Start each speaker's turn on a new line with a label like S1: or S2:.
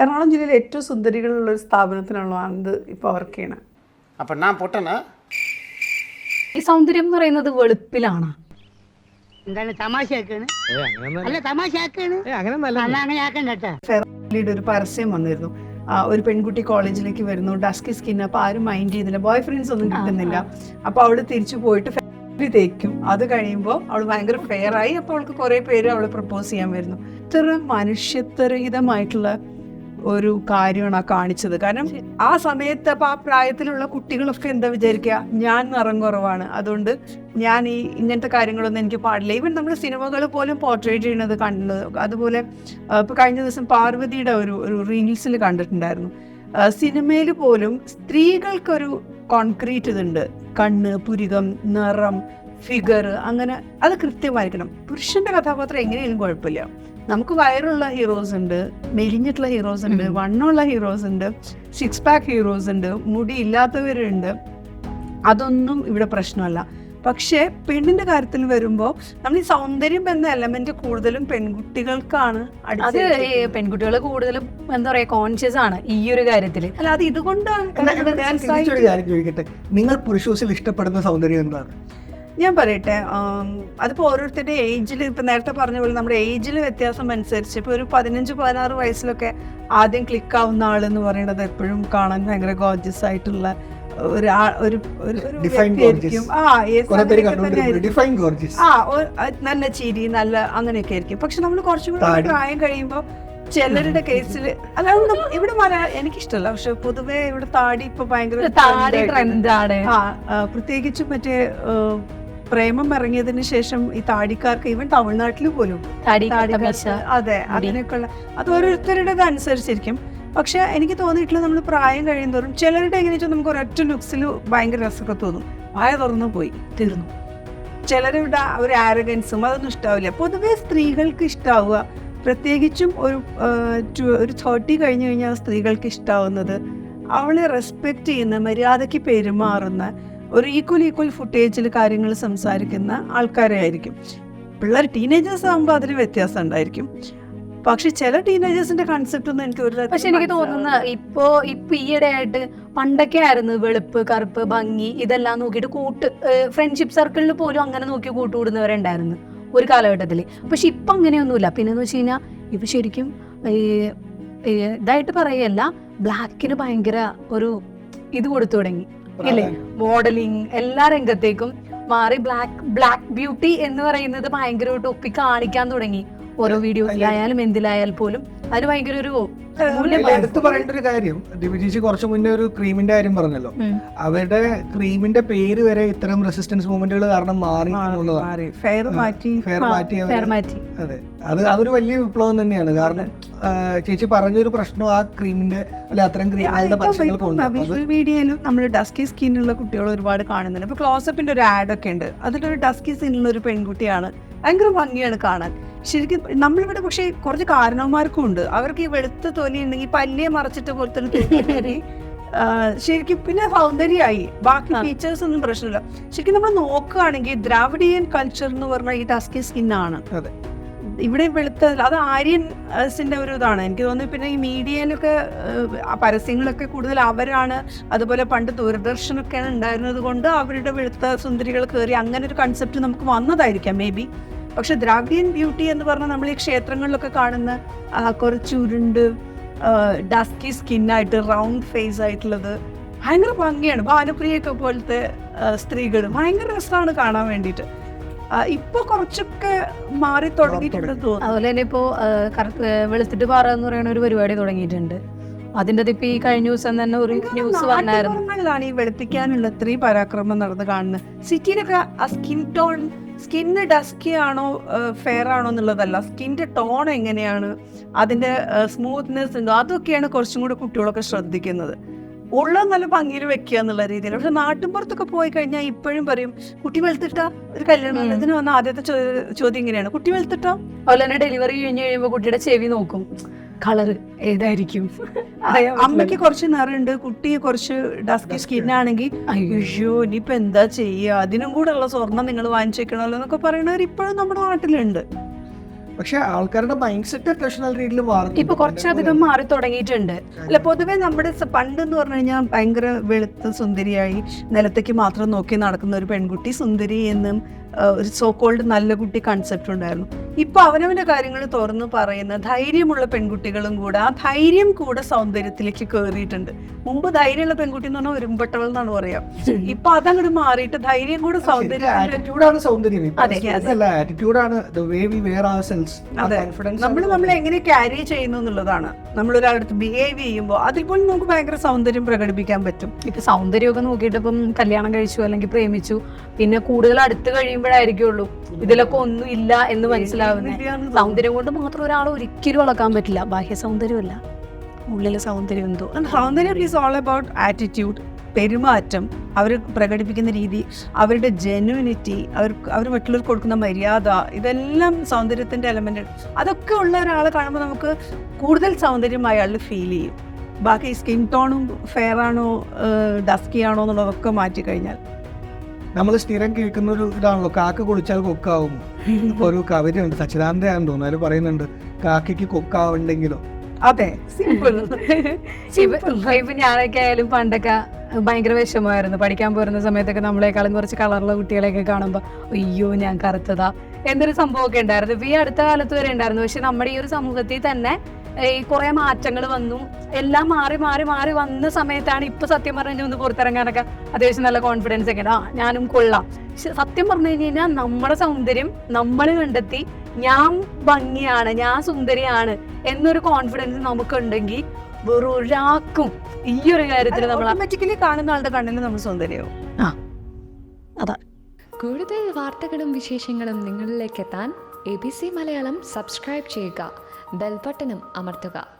S1: എറണാകുളം ജില്ലയിലെ ഏറ്റവും സുന്ദരികളുള്ള ഒരു സ്ഥാപനത്തിനുള്ള ആനന്ദ് ഇപ്പോൾ വർക്ക് ചെയ്യണം
S2: അപ്പം ഞാൻ പൊട്ടനാ?
S3: ഈ സൗന്ദര്യം എന്ന് പറയുന്നത് വെളുപ്പിലാണ്.
S4: എന്താണ് അല്ല. അങ്ങനെ
S1: ഒരു പരസ്യം വന്നിരുന്നു. ഒരു പെൺകുട്ടി കോളേജിലേക്ക് വരുന്നു ഡസ്കി സ്കിൻ. അപ്പോൾ ആരും മൈൻഡ് ചെയ്യുന്നില്ല. ബോയ് ഫ്രണ്ട്സ് ഒന്നും കിട്ടുന്നില്ല. അപ്പോൾ അവൾ തിരിച്ചു പോയിട്ട് ഫെറി തേക്കും. അത് കഴിയുമ്പോൾ അവൾ ഭയങ്കര ഫെയർ ആയി അപ്പൊ അവൾക്ക് കുറേ പേര് അവൾ പ്രപ്പോസ് ചെയ്യാൻ വരുന്നു. ഇത്ര മനുഷ്യത്വരഹിതമായിട്ടുള്ള ഒരു കാര്യമാണ് ആ കാണിച്ചത്. കാരണം ആ സമയത്ത് അപ്പൊ ആ പ്രായത്തിലുള്ള കുട്ടികളൊക്കെ എന്താ വിചാരിക്കുക? ഞാൻ നിറം കുറവാണ്. അതുകൊണ്ട് ഞാൻ ഈ ഇങ്ങനത്തെ കാര്യങ്ങളൊന്നും എനിക്ക് പാടില്ല. ഈവൻ നമ്മൾ സിനിമകൾ പോലും പോർട്രേറ്റ് ചെയ്യുന്നത് കണ്ടത് അതുപോലെ ഇപ്പൊ കഴിഞ്ഞ ദിവസം പാർവതിയുടെ ഒരു ഒരു റീൽസിൽ കണ്ടിട്ടുണ്ടായിരുന്നു. സിനിമയിൽ പോലും സ്ത്രീകൾക്കൊരു കോൺക്രീറ്റ് ഇതുണ്ട്. കണ്ണ് പുരികം നിറം ഫിഗർ അങ്ങനെ അത് കൃത്യമായിരിക്കണം. പുരുഷന്റെ കഥാപാത്രം എങ്ങനെയാലും കുഴപ്പമില്ല. നമുക്ക് വയറുള്ള ഹീറോസ് ഉണ്ട് മെലിഞ്ഞിട്ടുള്ള ഹീറോസ് ഉണ്ട് വണ്ണമുള്ള ഹീറോസ് ഉണ്ട് സിക്സ് പാക്ക് ഹീറോസ് ഉണ്ട് മുടി ഇല്ലാത്തവരുണ്ട്. അതൊന്നും ഇവിടെ പ്രശ്നമല്ല. പക്ഷേ പെണ്ണിന്റെ കാര്യത്തിൽ വരുമ്പോൾ നമ്മൾ ഈ സൗന്ദര്യം എന്ന എലമെന്റ് കൂടുതലും പെൺകുട്ടികൾക്കാണ്
S3: അത് പെൺകുട്ടികൾ കൂടുതലും എന്താ പറയാ കോൺഷ്യസ് ആണ് ഈ ഒരു കാര്യത്തിൽ.
S1: അല്ല അത് ഇതുകൊണ്ടാണ്
S5: ചോദിക്കട്ടെ? നിങ്ങൾ പുരുഷോസിൽ ഇഷ്ടപ്പെടുന്ന സൗന്ദര്യം എന്താണ്?
S1: ഞാൻ പറയട്ടെ അതിപ്പോ ഓരോരുത്തരുടെ ഏജിൽ ഇപ്പൊ നേരത്തെ പറഞ്ഞ പോലെ നമ്മുടെ ഏജിൽ വ്യത്യാസം അനുസരിച്ച് ഇപ്പൊ ഒരു പതിനഞ്ച് പതിനാറ് വയസ്സിലൊക്കെ ആദ്യം ക്ലിക്കാവുന്ന എന്ന് പറയുന്നത് എപ്പോഴും കാണാൻ ഭയങ്കര ഗോർജസ് ആയിട്ടുള്ള ഒരു ഒരു വ്യക്തിയായിരിക്കും. ആ ആ നല്ല ചിരി നല്ല അങ്ങനെയൊക്കെ ആയിരിക്കും. പക്ഷെ നമ്മൾ കുറച്ചും കൂടി പ്രായം കഴിയുമ്പോൾ ചിലരുടെ കേസിൽ അതായത് ഇവിടെ മലയാളം എനിക്കിഷ്ടമല്ല പക്ഷെ പൊതുവെ ഇവിടെ താടി ഇപ്പൊ ഭയങ്കര
S3: താടി ട്രെൻഡാണ്
S1: ആ പ്രത്യേകിച്ചും മറ്റേ പ്രേമം ഇറങ്ങിയതിന് ശേഷം ഈ താടിക്കാർക്ക് ഈവൻ തമിഴ്നാട്ടിൽ പോലും അതെ അങ്ങനെയൊക്കെയുള്ള അത് ഓരോരുത്തരുടേത് അനുസരിച്ചിരിക്കും പക്ഷെ എനിക്ക് തോന്നിയിട്ടുള്ള നമ്മൾ പ്രായം കഴിയുന്തോറും ചിലരുടെ എങ്ങനെ വെച്ചാൽ നമുക്ക് ഒരൊറ്റ ലുക്സിൽ ഭയങ്കര രസമൊക്കെ തോന്നും. വായ തുറന്നു പോയി തീർന്നു. ചിലരുടെ ഒരു ആരഗൻസും അതൊന്നും ഇഷ്ടാവില്ല. പൊതുവേ സ്ത്രീകൾക്ക് ഇഷ്ടാവുക പ്രത്യേകിച്ചും ഒരു ഒരു തേർട്ടി കഴിഞ്ഞു കഴിഞ്ഞാൽ സ്ത്രീകൾക്ക് ഇഷ്ടാവുന്നത് അവളെ റെസ്പെക്റ്റ് ചെയ്യുന്ന മര്യാദയ്ക്ക് പെരുമാറുന്ന ഒരു ഈക്വൽ ഈക്വൽ ഫുട്ടേജിൽ കാര്യങ്ങൾ സംസാരിക്കുന്ന ആൾക്കാരെ ആയിരിക്കും. പിള്ളേർ ടീനേജേഴ്സ് ആകുമ്പോൾ അതിന് വ്യത്യാസം ഉണ്ടായിരിക്കും. പക്ഷെ ചില ടീനേജേഴ്സിന്റെ കൺസെപ്റ്റ് ഒന്നും എനിക്ക് ഒരു
S3: പക്ഷെ എനിക്ക്. തോന്നുന്ന ഇപ്പോ ഇപ്പൊ ഈയിടെ ആയിട്ട് പണ്ടൊക്കെ ആയിരുന്നു വെളുപ്പ് കറുപ്പ് ഭംഗി ഇതെല്ലാം നോക്കിയിട്ട് കൂട്ട് ഫ്രണ്ട്ഷിപ്പ് സർക്കിളിൽ പോലും അങ്ങനെ നോക്കി കൂട്ടുകൂടുന്നവരുണ്ടായിരുന്നു ഒരു കാലഘട്ടത്തിൽ പക്ഷെ ഇപ്പൊ അങ്ങനെയൊന്നുമില്ല. പിന്നെ എന്ന് വെച്ച് കഴിഞ്ഞാൽ ഇപ്പൊ ശരിക്കും ഇതായിട്ട് പറയല്ല ബ്ലാക്കിന് ഭയങ്കര ഒരു ഇത് കൊടുത്തു തുടങ്ങി. ഇല്ലേ? മോഡലിംഗ് എല്ലാ രംഗത്തേക്കും മാറി ബ്ലാക്ക് ബ്ലാക്ക് ബ്യൂട്ടി എന്ന് പറയുന്നത് ഭയങ്കരമായിട്ട് ഒപ്പി കാണിക്കാൻ തുടങ്ങി. ഓരോ വീഡിയോസിലായാലും എന്തിലായാൽ പോലും അതിന് ഭയങ്കര ഒരു
S5: എടുത്തു പറയേണ്ട ഒരു കാര്യം ദിവിജീഷി കുറച്ച് മുന്നേ ഒരു ക്രീമിന്റെ കാര്യം പറഞ്ഞല്ലോ. അവരുടെ ക്രീമിന്റെ പേര് വരെ ഇത്തരം റെസിസ്റ്റൻസ് മൂവ്മെന്റുകൾ കാരണം മാറി എന്നുള്ളതാണ്.
S1: മാറി. ഫെയർ മാറ്റി
S5: ഫെയർ മാറ്റി അവർ
S3: ഫെയർ മാറ്റി.
S5: അതെ. അത് അതൊരു വലിയ വിപ്ലവം തന്നെയാണ്. കാരണം ചേച്ചി പറഞ്ഞൊരു പ്രശ്നം ആ ക്രീമിന്റെ അല്ലെ അത്തരം ക്രീമുകളുടെ അത്
S1: മീഡിയയിലും നമ്മൾ ഡസ്കി സ്കിന്നുള്ള കുട്ടികൾ ഒരുപാട് കാണുന്നുണ്ട്. ഇപ്പൊ ക്ലോസപ്പിന്റെ ഒരു ആഡ് ഒക്കെ ഉണ്ട്. അതിലൊരു ഡസ്കി സ്കിന്നുള്ള ഒരു പെൺകുട്ടിയാണ് ഭയങ്കര ഭംഗിയാണ് കാണാൻ. ശരിക്കും നമ്മളിവിടെ പക്ഷേ കുറച്ച് കാരണവന്മാർക്കും ഉണ്ട് അവർക്ക് ഈ വെളുത്ത തൊലി ഉണ്ടെങ്കിൽ പല്ലിയെ മറച്ചിട്ട് പോലത്തെ ഒരു തൊലി. ശരിക്കും പിന്നെ സൗന്ദര്യമായി. ബാക്കി ഫീച്ചേഴ്സ് ഒന്നും പ്രശ്നമില്ല. ശരിക്കും നമ്മൾ നോക്കുകയാണെങ്കിൽ ദ്രാവിഡിയൻ കൾച്ചർ എന്ന് പറഞ്ഞാൽ ഈ ഡസ്കി സ്കിന്നാണ്
S5: അതെ.
S1: ഇവിടെ വെളുത്ത അത് ആര്യൻസിന്റെ ഒരു ഇതാണ്. എനിക്ക് തോന്നുന്നു പിന്നെ ഈ മീഡിയയിലൊക്കെ പരസ്യങ്ങളൊക്കെ കൂടുതൽ അവരാണ്. അതുപോലെ പണ്ട് ദൂരദർശനൊക്കെയാണ് ഉണ്ടായിരുന്നത് കൊണ്ട് അവരുടെ വെളുത്ത സുന്ദരികൾ കയറി അങ്ങനെ ഒരു കൺസെപ്റ്റ് നമുക്ക് വന്നതായിരിക്കാം മേ ബി പക്ഷെ ദ്രാവ്യൻ ബ്യൂട്ടി എന്ന് പറഞ്ഞാൽ നമ്മൾ ഈ ക്ഷേത്രങ്ങളിലൊക്കെ കാണുന്ന കുറച്ചുരുണ്ട് കുറച്ച് ഉരുണ്ട് ഡസ്കി സ്കിന്നായിട്ട് റൗണ്ട് ഫേസ് ആയിട്ടുള്ളത് ഭയങ്കര ഭംഗിയാണ്. ഭാനുപ്രിയൊക്കെ പോലത്തെ സ്ത്രീകൾ ഭയങ്കര രസമാണ് കാണാൻ വേണ്ടിയിട്ട്. ഇപ്പൊ കുറച്ചൊക്കെ മാറി തുടങ്ങിയിട്ടുണ്ട് തോന്നുന്നു.
S3: അതുപോലെ തന്നെ ഇപ്പോ വെളുത്തിട്ട് പാറ എന്ന് പറയുന്ന ഒരു പരിപാടി തുടങ്ങിയിട്ടുണ്ട്. അതിന്റെ ഇപ്പൊ ഈ കഴിഞ്ഞ ദിവസം തന്നെ ഒരു ന്യൂസ് വന്നായിരുന്നു.
S1: ഈ വെളുപ്പിക്കാനുള്ള ഇത്രയും പരാക്രമം നടന്ന് കാണുന്നത്. സിറ്റിയിലൊക്കെ ആ സ്കിൻ ടോൺ സ്കിന്ന് ഡസ്കി ആണോ ഫെയർ ആണോ എന്നുള്ളതല്ല. സ്കിന്റെ ടോൺ എങ്ങനെയാണ് അതിന്റെ സ്മൂത്ത്നെസ് ഉണ്ടോ അതൊക്കെയാണ് കുറച്ചും കൂടി കുട്ടികളൊക്കെ ശ്രദ്ധിക്കുന്നത്. ഉള്ള നല്ല ഭംഗിയിൽ വെക്കുക എന്നുള്ള രീതിയിൽ പക്ഷെ നാട്ടിൻപുറത്തൊക്കെ പോയി കഴിഞ്ഞാൽ ഇപ്പോഴും പറയും കുട്ടി വെളുത്തിട്ടാ ഒരു കല്യാണം ഇതിന് വന്ന ആദ്യത്തെ ചോദ്യം ഇങ്ങനെയാണ്. കുട്ടി വെളുത്തിട്ടാ?
S3: അതുപോലെ തന്നെ ഡെലിവറി കഴിഞ്ഞ് കഴിയുമ്പോൾ കുട്ടിയുടെ ചെവി നോക്കും. കളറ് ഏതായിരിക്കും?
S1: അമ്മയ്ക്ക് കുറച്ച് നിറയുണ്ട് കുട്ടി കുറച്ച് ഡസ്കി സ്കിൻ ആണെങ്കിൽ അയ്യോ. ഇനിയിപ്പോ എന്താ ചെയ്യുക അതിനും കൂടെ ഉള്ള സ്വർണം നിങ്ങൾ വാങ്ങിച്ചേക്കണല്ലോ എന്നൊക്കെ പറയണവർ ഇപ്പോഴും നമ്മുടെ നാട്ടിലുണ്ട്.
S5: പക്ഷെ ആൾക്കാരുടെ മൈൻഡ് സെറ്റ് അത്യാവശ്യം നല്ല രീതിയിൽ മാറും
S3: ഇപ്പൊ കുറച്ചധികം മാറി തുടങ്ങിയിട്ടുണ്ട്.
S1: അല്ല പൊതുവെ നമ്മുടെ പണ്ട് എന്ന് പറഞ്ഞു കഴിഞ്ഞാൽ ഭയങ്കര വെളുത്ത സുന്ദരിയായി നിലത്തേക്ക് മാത്രം നോക്കി നടക്കുന്ന ഒരു പെൺകുട്ടി സുന്ദരി എന്നും ഒരു സോ കോൾഡ് നല്ല കുട്ടി കൺസെപ്റ്റ് ഉണ്ടായിരുന്നു. ഇപ്പൊ അവനവന്റെ കാര്യങ്ങൾ തുറന്നു പറയുന്ന ധൈര്യമുള്ള പെൺകുട്ടികളും കൂടെ ആ ധൈര്യം കൂടെ സൗന്ദര്യത്തിലേക്ക് കയറിയിട്ടുണ്ട് മുമ്പ് ധൈര്യമുള്ള പെൺകുട്ടി എന്ന് പറഞ്ഞാൽ ഒരുമ്പട്ടവൾ എന്നാണ് പറയാം. ഇപ്പൊ അതങ്ങോട്ട് മാറിയിട്ട് ധൈര്യം കൂടെ സൗന്ദര്യം.
S5: സൗന്ദര്യം
S1: നമ്മൾ നമ്മൾ എങ്ങനെ ക്യാരി ചെയ്യുന്നു എന്നുള്ളതാണ്. നമ്മൾ ഒരാളടുത്ത് ബിഹേവ് ചെയ്യുമ്പോൾ അതിൽ പോലും നമുക്ക് ഭയങ്കര സൗന്ദര്യം പ്രകടിപ്പിക്കാൻ പറ്റും.
S3: ഇപ്പൊ സൗന്ദര്യമൊക്കെ നോക്കിയിട്ട് ഇപ്പം കല്യാണം കഴിച്ചു അല്ലെങ്കിൽ പ്രേമിച്ചു പിന്നെ കൂടുതൽ അടുത്ത് കഴിയുമ്പോഴായിരിക്കുള്ളൂ ഇതിലൊക്കെ ഒന്നും ഇല്ല എന്ന് മനസ്സിലാവുന്നത് സൗന്ദര്യം കൊണ്ട് മാത്രം ഒരാൾ ഒരിക്കലും അളക്കാൻ പറ്റില്ല. ബാഹ്യ സൗന്ദര്യമല്ല. ഉള്ളിലെ സൗന്ദര്യം എന്തോ.
S1: സൗന്ദര്യം ഈസ് ഓൾ അബൌട്ട് ആറ്റിറ്റ്യൂഡ് പെരുമാറ്റം അവർ പ്രകടിപ്പിക്കുന്ന രീതി അവരുടെ ജെനുവിനിറ്റി അവർ അവർ മറ്റുള്ളവർക്ക് കൊടുക്കുന്ന മര്യാദ ഇതെല്ലാം സൗന്ദര്യത്തിന്റെ എലമെന്റ് അതൊക്കെ ഉള്ള ഒരാളെ കാണുമ്പോൾ നമുക്ക് കൂടുതൽ സൗന്ദര്യം അയാളിൽ ഫീൽ ചെയ്യും. ബാക്കി സ്കിൻ ടോണും ഫെയർ ആണോ ഡസ്കി ആണോ എന്നുള്ളതൊക്കെ മാറ്റി കഴിഞ്ഞാൽ
S5: നമ്മൾ സ്ഥിരം കേൾക്കുന്ന ഒരു ഇതാണല്ലോ കാക്ക കുളിച്ചാൽ കൊക്കാവും. ഇപ്പൊ ഒരു കവിതയുണ്ട് സച്ചിദാനന്ദയാന്ന് തോന്നുന്നു. അതിൽ പറയുന്നുണ്ട് കാക്കയ്ക്ക് കൊക്കാവുണ്ടെങ്കിലോ.
S1: അതെ സിമ്പിൾ
S3: ഇപ്പൊ ഞാനൊക്കെ ആയാലും പണ്ടൊക്കെ ഭയങ്കര വിഷമമായിരുന്നു. പഠിക്കാൻ പോരുന്ന സമയത്തൊക്കെ നമ്മളെക്കാളും കുറച്ച് കളറുള്ള കുട്ടികളെയൊക്കെ കാണുമ്പോൾ അയ്യോ ഞാൻ കറുത്തതാ. എന്തൊരു സംഭവമൊക്കെ ഉണ്ടായിരുന്നു. ഇപ്പൊ ഈ അടുത്ത കാലത്ത് വരെ ഉണ്ടായിരുന്നു. പക്ഷെ നമ്മുടെ ഈ ഒരു സമൂഹത്തിൽ തന്നെ കുറെ മാറ്റങ്ങൾ വന്നു. എല്ലാം മാറി മാറി മാറി വന്ന സമയത്താണ് ഇപ്പൊ സത്യം പറഞ്ഞു ഒന്ന് പുറത്തിറങ്ങാനൊക്കെ അത്യാവശ്യം നല്ല കോൺഫിഡൻസ് ഒക്കെ. ആ ഞാനും കൊള്ളാം. സത്യം പറഞ്ഞു കഴിഞ്ഞാൽ നമ്മുടെ സൗന്ദര്യം നമ്മൾ കണ്ടെത്തി ഞാൻ ഭംഗിയാണ് ഞാൻ സുന്ദരിയാണ് എന്നൊരു കോൺഫിഡൻസ് നമുക്കുണ്ടെങ്കിൽ വെറും ഒരാൾക്കും ഈ ഒരു കാര്യത്തിൽ നമ്മൾ
S1: ഓട്ടോമാറ്റിക്കലി കാണുന്ന ആളുടെ കണ്ണിന് നമ്മൾ സുന്ദരിയാവും.
S2: കൂടുതൽ വാർത്തകളും വിശേഷങ്ങളും നിങ്ങളിലേക്ക് എത്താൻ A B C Malayalam subscribe ചെയ്യുക. ബെൽബട്ടനും അമർത്തുക